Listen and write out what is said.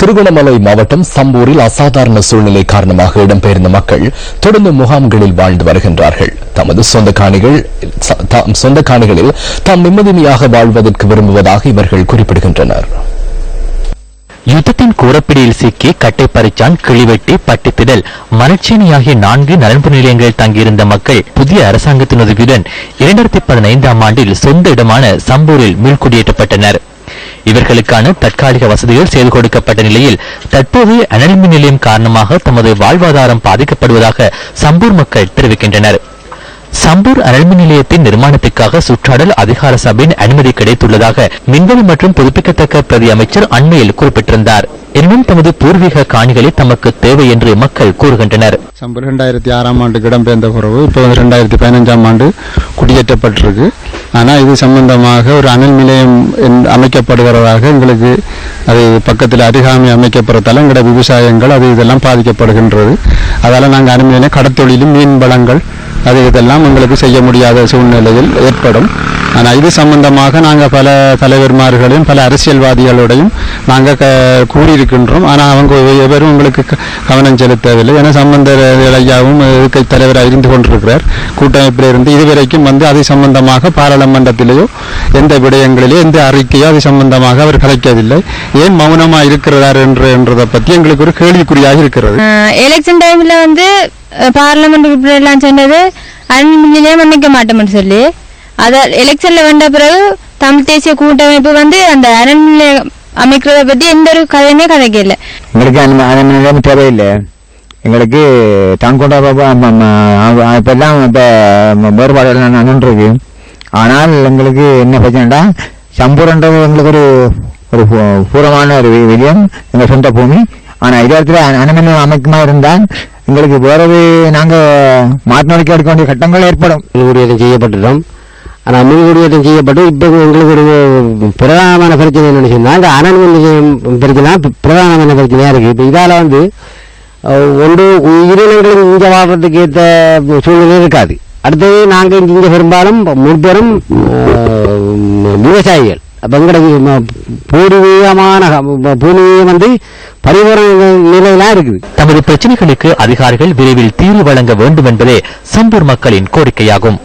திருகோணமலை மாவட்டம் சம்பூரில் அசாதாரண சூழ்நிலை காரணமாக இடம்பெயர்ந்த மக்கள் தொடர்ந்து முகாம்களில் வாழ்ந்து வருகின்றார்கள். தமது சொந்த காணிகளில் தாம் நிம்மதிமையாக வாழ்வதற்கு விரும்புவதாக இவர்கள் குறிப்பிடுகின்றனர். யுத்தத்தின் கூறப்பிடியில் சிக்கி கட்டை பறிச்சான் கிளிவெட்டி பட்டித்திடல் மரச்சேனி ஆகிய நான்கு நலன்பு நிலையங்களில் தங்கியிருந்த மக்கள் புதிய அரசாங்கத்தின் உதவியுடன் இரண்டாயிரத்தி பதினைந்தாம் ஆண்டில் சொந்த இடமான சம்பூரில் மீள்குடியேற்றப்பட்டனர். இவர்களுக்கான தற்காலிக வசதிகள் செய்து கொடுக்கப்பட்ட நிலையில் தற்போது அனல் மின் நிலையம் காரணமாக தமது வாழ்வாதாரம் பாதிக்கப்படுவதாக சம்பூர் மக்கள் தெரிவிக்கின்றனர். சம்பூர் அனல்மின் நிலையத்தின் நிர்மாணத்திற்காக சுற்றாடல் அதிகார சபையின் அனுமதி கிடைத்துள்ளதாக மின்வெளி மற்றும் புதுப்பிக்கத்தக்க பிரதி அமைச்சர் அண்மையில் குறிப்பிட்டிருந்தார். எனினும் தமது பூர்வீக காணிகளை தமக்கு தேவை என்று மக்கள் கூறுகின்றனர். சம்பர் இரண்டாயிரத்தி ஆறாம் ஆண்டு இடம்பெயர்ந்த பிறகு இப்போ ரெண்டாயிரத்தி பதினஞ்சாம் ஆண்டு குடியேற்றப்பட்டிருக்கு. ஆனால் இது சம்பந்தமாக ஒரு அனல் நிலையம் என்- அமைக்கப்படுகிறதாக எங்களுக்கு அது பக்கத்தில் அருகாமை அமைக்கப்படுறதால எங்களோட விவசாயங்கள் அது இதெல்லாம் பாதிக்கப்படுகின்றது. அதால் நாங்கள் அனல் கடத்தொழிலும் மீன் வளங்கள் அது இதெல்லாம் எங்களுக்கு செய்ய முடியாத சூழ்நிலையில் ஏற்படும். ஆனால் இது சம்பந்தமாக நாங்கள் பல தலைவர்மார்களையும் பல அரசியல்வாதிகளோடையும் நாங்கள் க கூடியிருக்கின்றோம் ஆனால் அவங்க எவரும் உங்களுக்கு க- கவனம் செலுத்தவில்லை. ஏன்னா சம்பந்த ஐயாவும் இருக்கை தலைவராக இருந்து கொண்டிருக்கிறார். கூட்டமைப்பில் இருந்து இதுவரைக்கும் வந்து அது சம்பந்தமாக பாராளுமன்றத்திலேயோ எந்த விடயங்களிலோ எந்த அறிக்கையோ அது சம்பந்தமாக அவர் கலைக்கவில்லை. ஏன் மௌனமாக இருக்கிறார் என்று என்றதை பற்றி எங்களுக்கு ஒரு கேள்விக்குறியாக இருக்கிறது. எலெக்ஷன் டைமில் வந்து பார்லமெண்ட் உறுப்பினர்லாம் சொன்னது அனுமதி நிலையம் மன்னிக்க மாட்டோம்னு சொல்லி அதை எலெக்ஷன்ல வந்த பிறகு தமிழ் தேசிய கூட்டமைப்பு வந்து அந்த அரண் நிலையம் அமைக்கிறத பத்தி எந்த ஒரு கதையுமே கதைக்கல எங்களுக்கு அந்த அந்த தேவையில்லை எங்களுக்கு தான் கொண்ட இப்பெல்லாம் இப்போ வேறுபாடுகள் நடந்துருக்கு ஆனால் எங்களுக்கு என்ன பிரச்சனைடா சம்பூரன்றது எங்களுக்கு ஒரு ஒரு பூரமான ஒரு விஜயம் எங்கள் சொந்த பூமி ஆனால் இதே இடத்துல அனுமதி அமைக்குமா இருந்தால் எங்களுக்கு வேறது நாங்கள் மாற்று நடக்க எடுக்க வேண்டிய கட்டங்கள் ஏற்படும். குடியேற்றம் செய்யப்பட்டுட்டோம் ஆனால் மின் குடியேற்றம் செய்யப்பட்டு இப்போ எங்களுக்கு ஒரு பிரதானமான பிரச்சனை என்னென்னு சொன்னால் இந்த அனல் மின் பிரச்சனை பிரதானமான பிரச்சனையாக இருக்குது இப்போ இதால் வந்து ஒன்று உயிரினங்களுக்கு இங்கே வாழ்றதுக்கு ஏற்ற சூழ்நிலை இருக்காது. அடுத்தது நாங்கள் இங்கே பெரும்பாலும் முன்பெரும் விவசாயிகள். அப்போ பூர்வீகமான பூமியை வந்து பரிபூர்ண நிலையெல்லாம் இருக்குது. தமது பிரச்சனைகளுக்கு அதிகாரிகள் விரைவில் தீர்வு வழங்க வேண்டும் என்பதே சம்பூர் மக்களின் கோரிக்கையாகும்.